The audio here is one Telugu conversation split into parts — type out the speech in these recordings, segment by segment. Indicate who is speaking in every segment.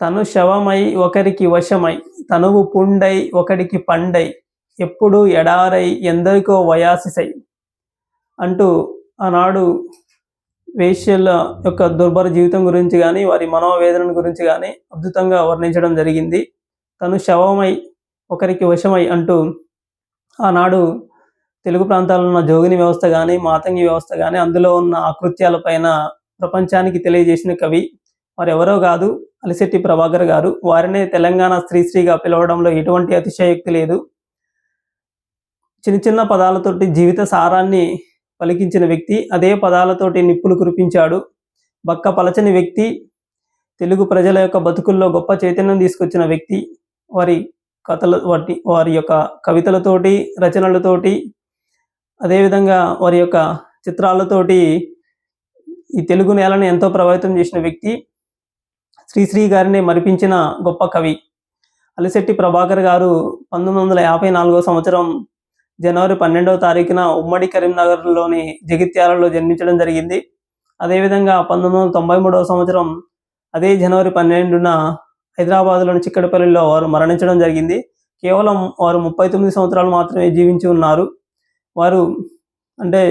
Speaker 1: తను శవమై ఒకరికి వశమై తనువు పుండై ఒకడికి పండై ఎప్పుడు ఎడారై ఎందరికో వయాసిసై. అంటూ ఆనాడు వేష్యల యొక్క దుర్భర జీవితం గురించి కానీ వారి మనోవేదన గురించి కానీ అద్భుతంగా వర్ణించడం జరిగింది. తను శవమై ఒకరికి వశమై అంటూ ఆనాడు తెలుగు ప్రాంతాల్లో ఉన్న జోగిని వ్యవస్థ కానీ మాతంగి వ్యవస్థ కానీ అందులో ఉన్న ఆకృత్యాలపైన ప్రపంచానికి తెలియజేసిన కవి వారు ఎవరో కాదు అలిశెట్టి ప్రభాకర్ గారు. వారినే తెలంగాణ శ్రీశ్రీగా పిలవడంలో ఎటువంటి అతిశయోక్తి లేదు. చిన్న చిన్న పదాలతోటి జీవిత సారాన్ని పలికించిన వ్యక్తి అదే పదాలతోటి నిప్పులు కురిపించాడు. బక్క పలచని వ్యక్తి తెలుగు ప్రజల యొక్క బతుకుల్లో గొప్ప చైతన్యం తీసుకొచ్చిన వ్యక్తి. వారి కథల వాటి వారి యొక్క కవితలతోటి రచనలతోటి అదేవిధంగా వారి యొక్క చిత్రాలతోటి ఈ తెలుగు నేలను ఎంతో ప్రభావితం చేసిన వ్యక్తి. శ్రీశ్రీ గారిని మరిపించిన గొప్ప కవి అలిశెట్టి ప్రభాకర్ గారు పంతొమ్మిది వందల యాభై నాలుగో సంవత్సరం జనవరి పన్నెండవ తారీఖున ఉమ్మడి కరీంనగర్లోని జగిత్యాలలో జన్మించడం జరిగింది. అదేవిధంగా పంతొమ్మిది వందల తొంభై మూడవ సంవత్సరం అదే జనవరి పన్నెండున హైదరాబాద్లోని చిక్కడపల్లిలో వారు మరణించడం జరిగింది. కేవలం వారు ముప్పై తొమ్మిది సంవత్సరాలు మాత్రమే జీవించి ఉన్నారు. వారు అంటే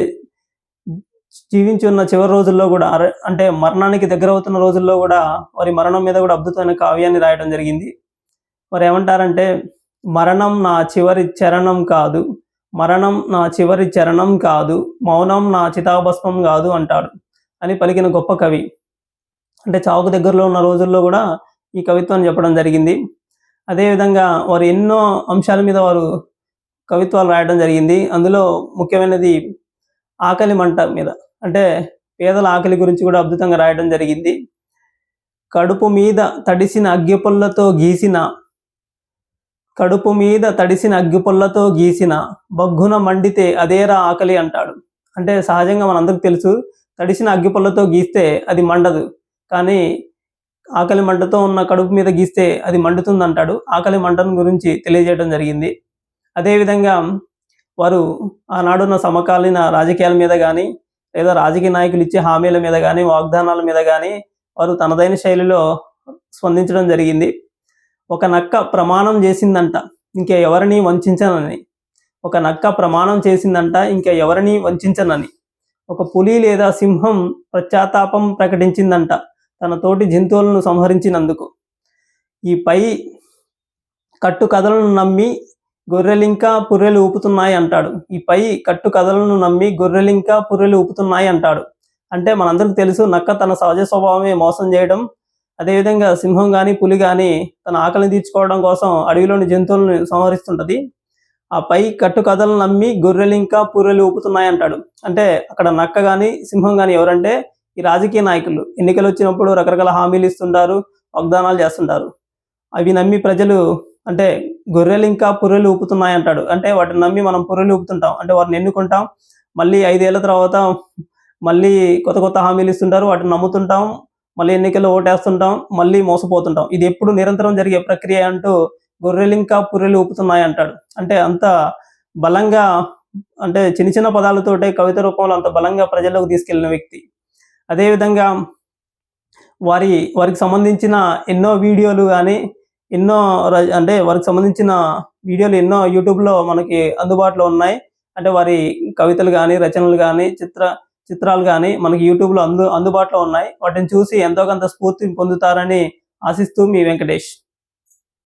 Speaker 1: జీవించి ఉన్న చివరి రోజుల్లో కూడా అంటే మరణానికి దగ్గర అవుతున్న రోజుల్లో కూడా వారి మరణం మీద కూడా అద్భుతమైన కావ్యాన్ని రాయడం జరిగింది. వారు ఏమంటారంటే మరణం నా చివరి చరణం కాదు మరణం నా చివరి చరణం కాదు మౌనం నా చితాభస్మం కాదు అంటాడు అని పలికిన గొప్ప కవి. అంటే చావుకు దగ్గరలో ఉన్న రోజుల్లో కూడా ఈ కవిత్వాన్ని చెప్పడం జరిగింది. అదేవిధంగా వారు ఎన్నో అంశాల మీద వారు కవిత్వాలు రాయడం జరిగింది. అందులో ముఖ్యమైనది ఆకలి మంట మీద. అంటే పేదల ఆకలి గురించి కూడా అద్భుతంగా రాయడం జరిగింది. కడుపు మీద తడిసిన అగ్గిపుల్లతో గీసిన కడుపు మీద తడిసిన అగ్గిపుల్లతో గీసిన బగ్గున మండితే అదేరా ఆకలి అంటాడు. అంటే సహజంగా మనందరికి తెలుసు తడిసిన అగ్గిపుల్లతో గీస్తే అది మండదు. కానీ ఆకలి మంటతో ఉన్న కడుపు మీద గీస్తే అది మండుతుంది అంటాడు ఆకలి మంటను గురించి తెలియజేయడం జరిగింది. అదేవిధంగా వారు ఆనాడున్న సమకాలీన రాజకీయాల మీద కానీ లేదా రాజకీయ నాయకులు ఇచ్చే హామీల మీద కానీ వాగ్దానాల మీద కానీ వారు తనదైన శైలిలో స్పందించడం జరిగింది. ఒక నక్క ప్రమాణం చేసిందంట ఇంకా ఎవరిని వంచనని. ఒక నక్క ప్రమాణం చేసిందంట ఇంకా ఎవరిని వంచనని. ఒక పులి లేదా సింహం పశ్చాత్తాపం ప్రకటించిందంట తన తోటి జంతువులను సంహరించినందుకు. ఈ పై కట్టు కథలను నమ్మి గొర్రెలింకా పుర్రెలు ఊపుతున్నాయి అంటాడు. ఈ పై కట్టు కథలను నమ్మి గొర్రెలింకా పుర్రెలు ఊపుతున్నాయి అంటాడు. అంటే మనందరికి తెలుసు నక్క తన సహజ స్వభావమే మోసం చేయడం అదేవిధంగా సింహం కానీ పులి కానీ తన ఆకలిని తీర్చుకోవడం కోసం అడవిలోని జంతువులను సంహరిస్తుంటది. ఆ పై కట్టు కథలను నమ్మి గొర్రెలింకా పుర్రెలు ఊపుతున్నాయి అంటాడు. అంటే అక్కడ నక్క కానీ సింహం కానీ ఎవరంటే ఈ రాజకీయ నాయకులు. ఎన్నికలు వచ్చినప్పుడు రకరకాల హామీలు ఇస్తుంటారు వాగ్దానాలు చేస్తుంటారు. అవి నమ్మి ప్రజలు అంటే గొర్రెలు ఇంకా పుర్రెలు ఊపుతున్నాయి అంటాడు అంటే వాటిని నమ్మి మనం పుర్రెలు ఊపుతుంటాం. అంటే వారిని ఎన్నుకుంటాం మళ్ళీ ఐదేళ్ళ తర్వాత మళ్ళీ కొత్త కొత్త హామీలు ఇస్తుంటారు వాటిని నమ్ముతుంటాం మళ్ళీ ఎన్నికల్లో ఓటేస్తుంటాం మళ్ళీ మోసపోతుంటాం. ఇది ఎప్పుడు నిరంతరం జరిగే ప్రక్రియ అంటూ గొర్రెలు ఇంకా పుర్రెలు ఊపుతున్నాయి అంటాడు అంటే అంత బలంగా అంటే చిన్న చిన్న పదాలతోటే కవిత రూపంలో అంత బలంగా ప్రజల్లోకి తీసుకెళ్ళిన వ్యక్తి. అదేవిధంగా వారి వారికి సంబంధించిన ఎన్నో వీడియోలు కానీ ఎన్నో అంటే వారికి సంబంధించిన వీడియోలు ఎన్నో యూట్యూబ్లో మనకి అందుబాటులో ఉన్నాయి. అంటే వారి కవితలు కానీ రచనలు కానీ చిత్ర చిత్రాలు కానీ మనకి యూట్యూబ్లో అందు అందుబాటులో ఉన్నాయి. వాటిని చూసి ఎంతో కొంత స్ఫూర్తిని పొందుతారని ఆశిస్తూ మీ వెంకటేష్.